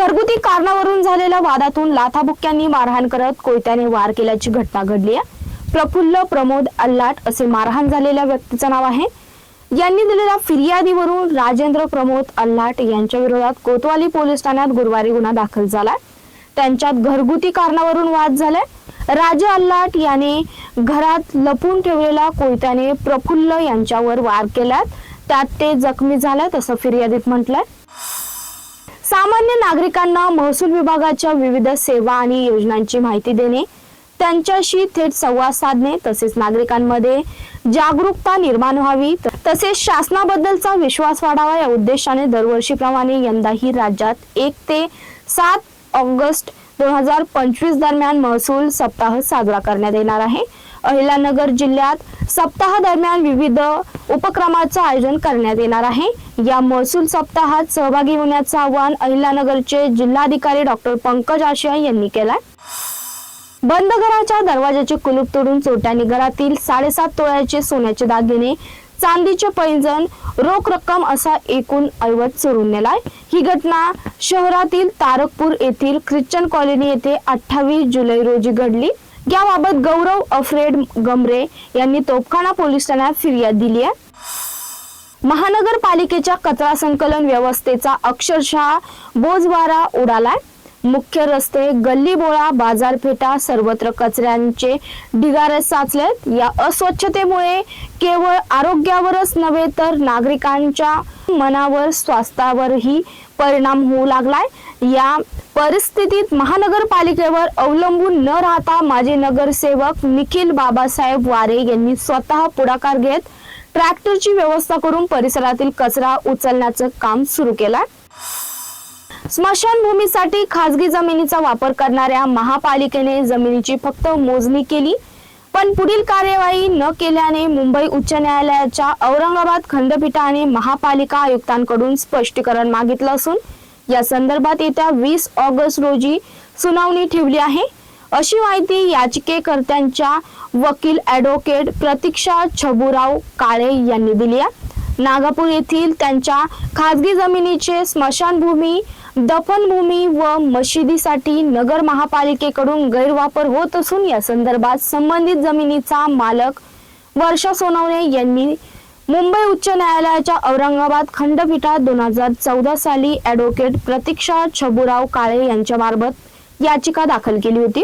घरगुती कारणावरून झालेल्या वादातून लाथाबुक्क्यांनी मारहाण करत कोयत्याने वार केल्याची घटना घडली आहे. प्रफुल्ल प्रमोद अल्लाट असे मारहाण झालेल्या व्यक्तीचं नाव आहे. यांनी दिलेल्या फिर्यादीवरून राजेंद्र प्रमोद अल्लाट यांच्या विरोधात कोतवाली पोलीस ठाण्यात गुरुवारी गुन्हा दाखल झाला त्यांच्यात घरगुती कारणावरून वाद झालाय. राजे अल्लाट याने घरात लपून ठेवलेल्या कोयत्याने प्रफुल्ल यांच्यावर वार केल्यात त्यात ते जखमी झाल्यात असं फिर्यादीत म्हटलंय. सामान्य नागरिकांना महसूल विभागाच्या विविध सेवा आणि योजनांची माहिती देणे त्यांच्याशी थेट संवाद साधणे तसेच नागरिकांमध्ये जागरूकता निर्माण व्हावी तसेच शासनाबद्दलचा विश्वास वाढावा या उद्देशाने दरवर्षीप्रमाणे यंदाही राज्यात एक ते सात ऑगस्ट दोन हजार पंचवीस दरम्यान महसूल सप्ताह साजरा करण्यात येणार आहे. अहिलानगर जिल्ह्यात सप्ताह दरम्यान विविध उपक्रमाचं आयोजन करण्यात येणार आहे. या महसूल सप्ताहात सहभागी होण्याचं आवाहन अहिलानगरचे जिल्हाधिकारी डॉक्टर पंकज आशिया यांनी केलाय. बंद घराच्या दरवाजाचे कुलूप तोडून चोरट्यांनी घरातील साडेसात तोळ्याचे सोन्याचे दागिने चांदीचे पैंजण रोख रक्कम असा एकूण ऐवज चोरून नेलाय. ही घटना शहरातील तारकपूर येथील ख्रिश्चन कॉलनी येथे अठ्ठावीस जुलै रोजी घडली. याबाबत गौरव अफ्रेड गमरे यांनी तोपखाना पोलीस ठाण्यात फिर्याद दिली आहे. महानगरपालिकेच्या कचरा संकलन व्यवस्थेचा अक्षरशः बोजवारा उडालाय. मुख्य रस्ते गल्ली बोळा बाजारपेठा सर्वत्र कचऱ्यांचे ढिगारे साचलेत. या अस्वच्छतेमुळे केवळ आरोग्यावरच नव्हे तर नागरिकांच्या मनावर स्वास्थ्यावरही परिणाम होऊ लागलाय. या परिस्थितीत महानगरपालिकेवर अवलंबून न राहता माजी नगरसेवक निखिल बाबासाहेब वारे यांनी स्वतः पुढाकार घेत ट्रॅक्टरची व्यवस्था करून परिसरातील कचरा उचलण्याचं काम सुरू केलं स्मशानभूमीसाठी खासगी जमिनीचा वापर करणाऱ्या महापालिकेने जमिनीची फक्त मोजणी केली पण पुढील कार्यवाही न केल्याने मुंबई उच्च न्यायालयाच्या औरंगाबाद खंडपीठाने महापालिका आयुक्तांकडून स्पष्टीकरण मागितलं असून या संदर्भात येत्या वीस ऑगस्ट रोजी सुनावणी ठेवली आहे. अशी माहिती याचिकेकर्त्यांच्या वकील ॲडव्होकेट प्रतीक्षा छबुराव काळे यांनी दिली आहे. नागपूर येथील त्यांच्या खासगी जमिनीचे स्मशानभूमी दफनभूमी व मशिदीसाठी नगर महापालिकेकडून गैरवापर होत असून या संदर्भात संबंधित जमिनीचा मालक वर्षा सोनवणे यांनी मुंबई उच्च न्यायालयाच्या औरंगाबाद खंडपीठात दोन हजार चौदा साली ॲडव्होकेट प्रतीक्षा छबुराव काळे यांच्यामार्फत याचिका दाखल केली होती.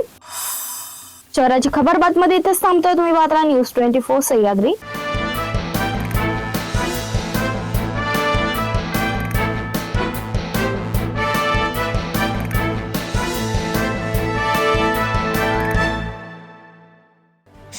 शहराची खबर बातमध्ये इथेच थांबतोय. तुम्ही मात्र न्यूज ट्वेंटी फोर सह्याद्री.